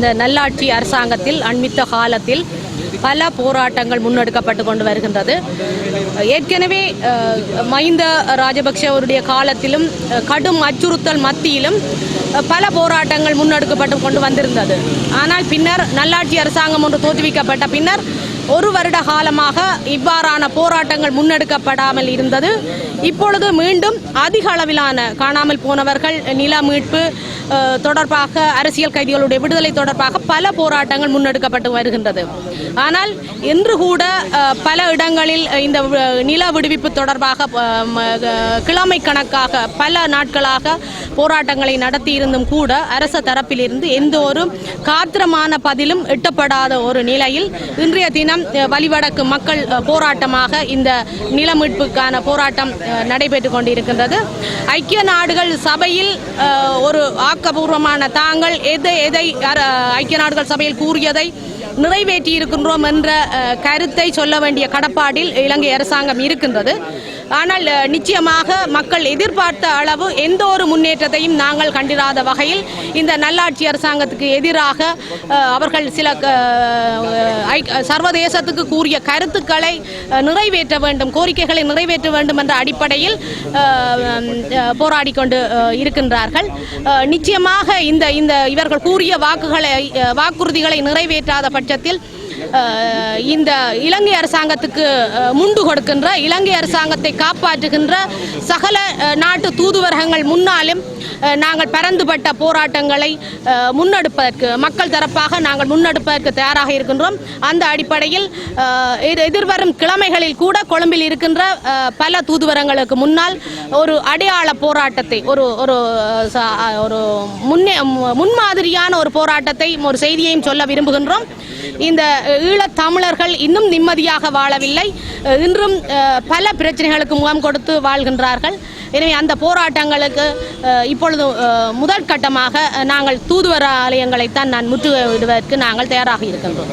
இந்த நல்லாட்சி அரசாங்கத்தில் அண்மித்த காலத்தில் பல போராட்டங்கள் முன்னெடுக்கப்பட்டு கொண்டு வருகின்றது. ஏற்கனவே மஹிந்த ராஜபக்ஷ அவருடைய காலத்திலும் கடும் அச்சுறுத்தல் மத்தியிலும் பல போராட்டங்கள் முன்னெடுக்கப்பட்டு கொண்டு வந்திருந்தது. ஆனால் பின்னர் நல்லாட்சி அரசாங்கம் ஒன்று தோற்றுவிக்கப்பட்ட பின்னர் ஒரு வருட காலமாக இவ்வாறான போராட்டங்கள் முன்னெடுக்கப்படாமல் இருந்தது. இப்பொழுது மீண்டும் அதிக அளவிலான காணாமல் போனவர்கள் நில மீட்பு தொடர்பாக அரசியல் கைதிகளுடைய விடுதலை தொடர்பாக பல போராட்டங்கள் முன்னெடுக்கப்பட்டு வருகின்றது. ஆனால் இன்று கூட பல இடங்களில் இந்த நில விடுவிப்பு தொடர்பாக கிழமை கணக்காக பல நாட்களாக போராட்டங்களை நடத்தி இருந்தும் கூட அரச தரப்பிலிருந்து எந்த ஒரு காத்திரமான பதிலும் எட்டப்படாத ஒரு நிலையில் இன்றைய தினம் அஹ், வலிவடக்கு மக்கள் போராட்டமாக இந்த நிலமீட்புக்கான போராட்டம் நடைபெற்று நடைபெற்றுக் கொண்டிருக்கின்றது. ஐக்கிய நாடுகள் சபையில் ஒரு ஆக்கபூர்வமான தாங்கள் எதை எதை அர- ஐக்கிய நாடுகள் சபையில் கூறியதை நிறைவேற்றி இருக்கின்றோம் என்ற கருத்தை சொல்ல வேண்டிய கடப்பாடில் இலங்கை அரசாங்கம் இருக்கின்றது. ஆனால் நிச்சயமாக மக்கள் எதிர்பார்த்த அளவு எந்த ஒரு முன்னேற்றத்தையும் நாங்கள் கண்டிராத வகையில் இந்த நல்லாட்சி அரசாங்கத்துக்கு எதிராக அவர்கள் சில ஐ- சர்வதேசத்துக்கு கூறிய கருத்துக்களை நிறைவேற்ற வேண்டும் கோரிக்கைகளை நிறைவேற்ற வேண்டும் என்ற அடிப்படையில் போராடி கொண்டு இருக்கின்றார்கள். நிச்சயமாக இந்த இந்த இவர்கள் கூறிய வாக்குகளை வாக்குறுதிகளை நிறைவேற்றாத பட்சத்தில் இந்த இலங்கை அரசாங்கத்துக்கு முண்டு கொடுக்கின்ற இலங்கை அரசாங்கத்தை காப்பாற்றுகின்ற சகல நாட்டு தூதுவரகங்கள் முன்னாலும் நாங்கள் பரந்துபட்ட போராட்டங்களை முன்னெடுப்பதற்கு மக்கள் தரப்பாக நாங்கள் முன்னெடுப்பதற்கு தயாராக இருக்கின்றோம். அந்த அடிப்படையில் எதிர்வரும் கிழமைகளில் கூட கொழும்பில் இருக்கின்ற பல தூதுவரங்களுக்கு முன்னால் ஒரு அடையாள போராட்டத்தை ஒரு ஒரு ஒரு முன்னே முன்மாதிரியான ஒரு போராட்டத்தை ஒரு செய்தியையும் சொல்ல விரும்புகின்றோம். இந்த ஈழத் தமிழர்கள் இன்னும் நிம்மதியாக வாழவில்லை. இன்றும் பல பிரச்சனைகளுக்கு முகம் கொடுத்து வாழ்கின்றார்கள். எனவே அந்த போராட்டங்களுக்கு இப்பொழுது முதற்கட்டமாக முதல் கட்டமாக நாங்கள் தூதுவர ஆலயங்களைத்தான் நான் முற்றுகையிடுவதற்கு நாங்கள் தயாராக இருக்கின்றோம்.